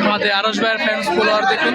আমাদের আরস ভাইয়ের ফ্যান্স ফলোয়ার দেখুন।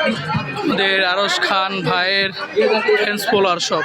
আমাদের আরস খান ভাইয়ের ফেন্স পোলার সব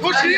খুশি